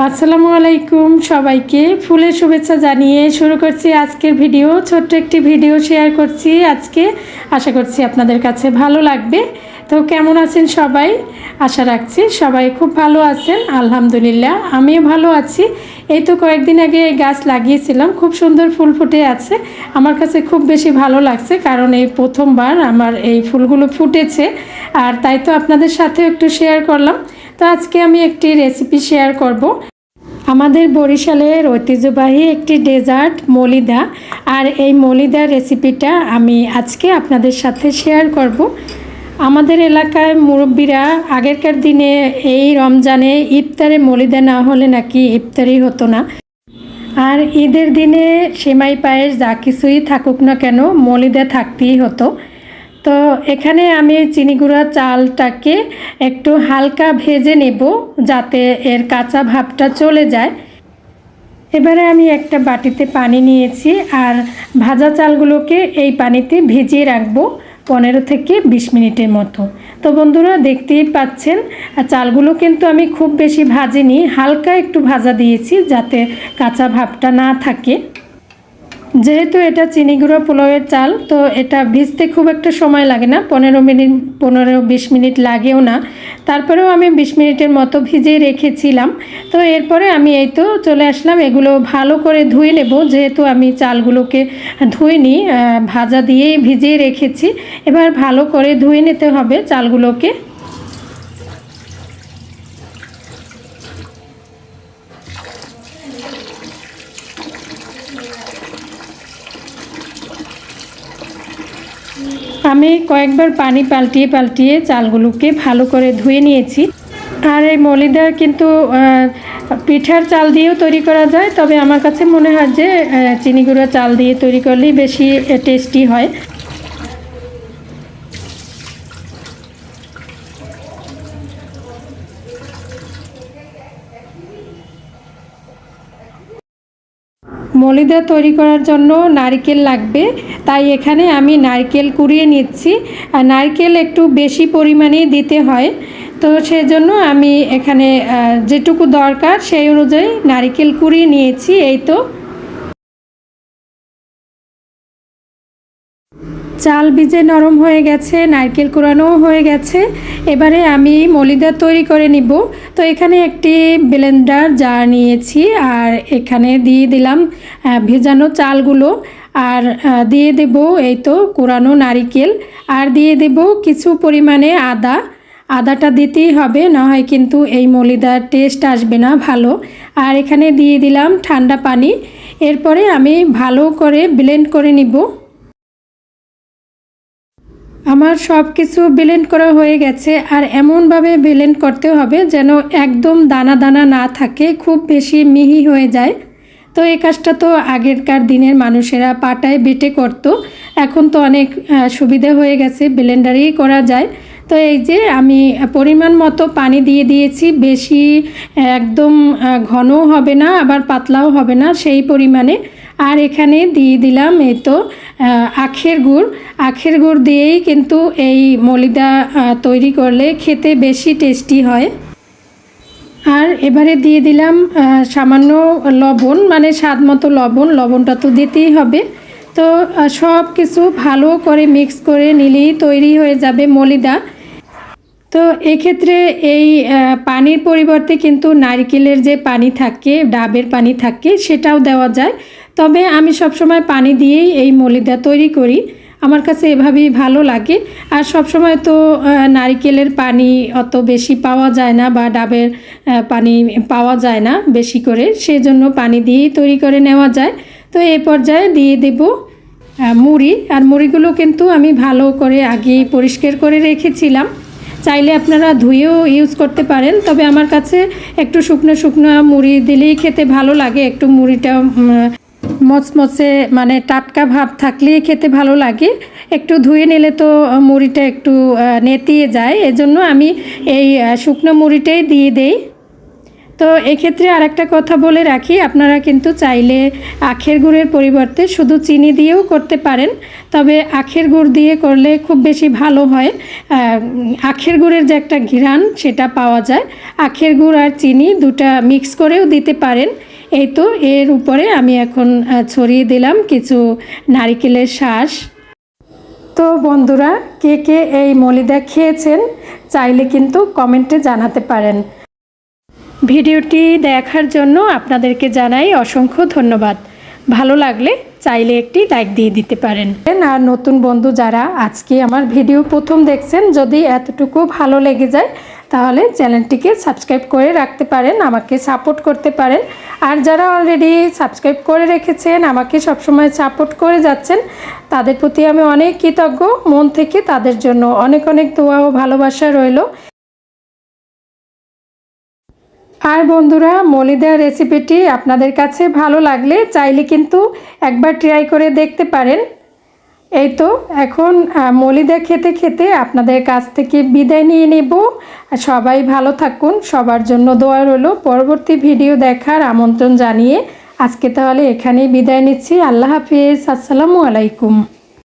আসসালামু আলাইকুম সবাইকে ফুলের শুভেচ্ছা জানিয়ে শুরু করছি আজকের ভিডিও। ছোট্ট একটি ভিডিও শেয়ার করছি আজকে। আশা করছি আপনাদের কাছে ভালো লাগবে। তো কেমন আছেন সবাই? আশা রাখছি সবাই খুব ভালো আছেন। আলহামদুলিল্লাহ, আমিও ভালো আছি। এই তো কয়েকদিন আগে এই গাছ লাগিয়েছিলাম। খুব সুন্দর ফুল ফুটে আছে। আমার কাছে খুব বেশি ভালো লাগছে কারণ এই প্রথমবার আমার এই ফুলগুলো ফুটেছে। আর তাই তো আপনাদের সাথে একটু শেয়ার করলাম। তো আজকে আমি একটি রেসিপি শেয়ার করব। আমাদের বরিশালের ঐতিহ্যবাহী একটি ডেজার্ট মলিদা। আর এই মলিদা রেসিপিটা আমি আজকে আপনাদের সাথে শেয়ার করব। আমাদের এলাকায় মুরব্বীরা আগেরকার দিনে এই রমজানে ইফতারে মলিদা না হলে নাকি ইফতারি হতো না। আর ঈদের দিনে সেমাই পায়েস যা কিছুই থাকুক না কেন, মলিদা থাকতেই হতো। তো এখানে আমি চিনি গুঁড়া চালটাকে একটু হালকা ভেজে নেব যাতে এর কাঁচা ভাবটা চলে যায়। এবারে আমি একটা বাটিতে পানি নিয়েছি আর ভাজা চালগুলোকে এই পানিতে ভিজিয়ে রাখব পনেরো থেকে বিশ মিনিটের মতো। তো বন্ধুরা দেখতেই পাচ্ছেন চালগুলো কিন্তু আমি খুব বেশি ভাজিনি, হালকা একটু ভাজা দিয়েছি যাতে কাঁচা ভাবটা না থাকে। যেহেতু এটা চিনি গুঁড়ো পোলাওয়ের চাল, তো এটা ভিজতে খুব একটা সময় লাগে না। পনেরো মিনিট, পনেরো বিশ মিনিট লাগেও না। তারপরেও আমি বিশ মিনিটের মতো ভিজিয়ে রেখেছিলাম। তো এরপরে আমি এই তো চলে আসলাম। এগুলো ভালো করে ধুয়ে নেব। যেহেতু আমি চালগুলোকে ধুইনি ভাজা দিয়েই ভিজিয়ে রেখেছি। এবার ভালো করে ধুয়ে নিতে হবে চালগুলোকে। আমি কয়েকবার পানি পাল্টিয়ে পাল্টিয়ে চালগুলোকে ভালো করে ধুয়ে নিয়েছি। আর এই মলিদা কিন্তু পিঠার চাল দিয়েও তৈরি করা যায়, তবে আমার কাছে মনে হয় যে চিনি গুঁড়ো চাল দিয়ে তৈরি করলেই বেশি টেস্টি হয়। মলিদা তৈরি করার জন্য নারকেল লাগবে। তাই এখানে আমি নারকেল কুড়িয়ে নিচ্ছি। আর নারকেল একটু বেশি পরিমাণে দিতে হয়। তো সেজন্য আমি এখানে যেটুকু দরকার সেই অনুযায়ী নারকেল কুড়িয়ে নিয়েছি। এই তো। চাল ভিজে নরম হয়ে গেছে, নারকেল কোরানোও হয়ে গেছে। এবারে আমি মলিদা তৈরি করে নিব। তো এখানে একটি ব্লেন্ডার জার নিয়েছি আর এখানে দিয়ে দিলাম ভেজানো চালগুলো। আর দিয়ে দেব এই তো কোরানো নারিকেল। আর দিয়ে দেব কিছু পরিমাণে আদা। আদাটা দিতেই হবে, না হয় কিন্তু এই মলিদার টেস্ট আসবে না ভালো। আর এখানে দিয়ে দিলাম ঠান্ডা পানি। এরপরে আমি ভালো করে ব্লেন্ড করে নিব। আমার সব কিছু ব্লেন্ড করা হয়ে গেছে, আর এমনভাবে ব্লেন্ড করতে হবে যেন একদম দানা দানা না থাকে, খুব বেশি মিহি হয়ে যায়। তো এই কাজটা তো আগেরকার দিনের মানুষেরা পাটায় বেটে করতো, এখন তো অনেক সুবিধা হয়ে গেছে ব্লেন্ডারেই করা যায়। তো এই যে আমি পরিমাণ মতো পানি দিয়ে দিয়েছি, বেশি একদম ঘনও হবে না, আবার পাতলাও হবে না, সেই পরিমাণে। আর এখানে দিয়ে দিলাম এই তো আখের গুড়। আখের গুড় দিয়েই কিন্তু এই মলিদা তৈরি করলে খেতে বেশি টেস্টি হয়। আর এবারে দিয়ে দিলাম সামান্য লবণ মানে স্বাদ মতো লবণ। লবণটা তো দিতেই হবে। তো সব কিছু ভালো করে মিক্স করে নিলেই তৈরি হয়ে যাবে মলিদা। তো এক্ষেত্রে এই পানির পরিবর্তে কিন্তু নারকেলের যে পানি থাকে ডাবের পানি থাকে সেটাও দেওয়া যায়। তবে আমি সবসময় পানি দিয়েই এই মলিদা তৈরি করি। আমার কাছে এভাবেই ভালো লাগে। আর সবসময় তো আহ, নারকেলের পানি অত বেশি পাওয়া যায় না বা ডাবের পানি পাওয়া যায় না বেশি করে। সেজন্য পানি দিয়েই তৈরি করে নেওয়া যায়। তো এই পর্যায়ে দিয়ে দেবো মুড়ি। আর মুড়িগুলো কিন্তু আমি ভালো করে আগেই পরিষ্কার করে রেখেছিলাম। চাইলে আপনারা ধুয়েও ইউজ করতে পারেন, তবে আমার কাছে একটু শুকনো শুকনো মুড়ি দিলেই খেতে ভালো লাগে, একটু মুড়িটা মচমচে মানে টাটকা ভাব থাকলেই খেতে ভালো লাগে। একটু ধুয়ে নিলে তো মুড়িটা একটু নেতিয়ে যায়, এজন্য আমি এই শুকনো মুড়িটাই দিয়ে দেই। তো এক্ষেত্রে আরেকটা কথা বলে রাখি, আপনারা কিন্তু চাইলে আখের গুড়ের পরিবর্তে শুধু চিনি দিয়েও করতে পারেন, তবে আখের গুড় দিয়ে করলে খুব বেশি ভালো হয়। আখের গুড়ের যে একটা ঘ্রাণ, সেটা পাওয়া যায়। আখের গুড় আর চিনি দুটা মিক্স করেও দিতে পারেন। এই তো, এর উপরে আমি এখন ছড়িয়ে দিলাম কিছু নারিকেলের শ্বাস তো বন্ধুরা, কে কে এই মলিদা খেয়েছেন, চাইলে কিন্তু কমেন্টে জানাতে পারেন। ভিডিওটি দেখার জন্য আপনাদেরকে জানাই অসংখ্য ধন্যবাদ। ভালো লাগলে চাইলে একটি লাইক দিয়ে দিতে পারেন। আর নতুন বন্ধু যারা আজকে আমার ভিডিও প্রথম দেখছেন, যদি এতটুকু ভালো লেগে যায়, তাহলে চ্যানেলটিকে সাবস্ক্রাইব করে রাখতে পারেন, আমাকে সাপোর্ট করতে পারেন। আর যারা অলরেডি সাবস্ক্রাইব করে রেখেছেন, আমাকে সবসময় সাপোর্ট করে যাচ্ছেন, তাদের প্রতি আমি অনেক কৃতজ্ঞ। মন থেকে তাদের জন্য অনেক অনেক দোয়া ও ভালোবাসা রইল। আর বন্ধুরা মলিদা রেসিপিটি আপনাদের কাছে ভালো লাগলে চাইলে কিন্তু একবার ট্রাই করে দেখতে পারেন। এই তো, এখন মলিদা খেতে খেতে আপনাদের কাছ থেকে বিদায় নিয়ে নেব। সবাই ভালো থাকুন, সবার জন্য দোয়া রইল। পরবর্তী ভিডিও দেখার আমন্ত্রণ জানিয়ে আজকে তাহলে এখানেই বিদায় নিচ্ছি। আল্লাহ হাফিজ, আসসালামু আলাইকুম।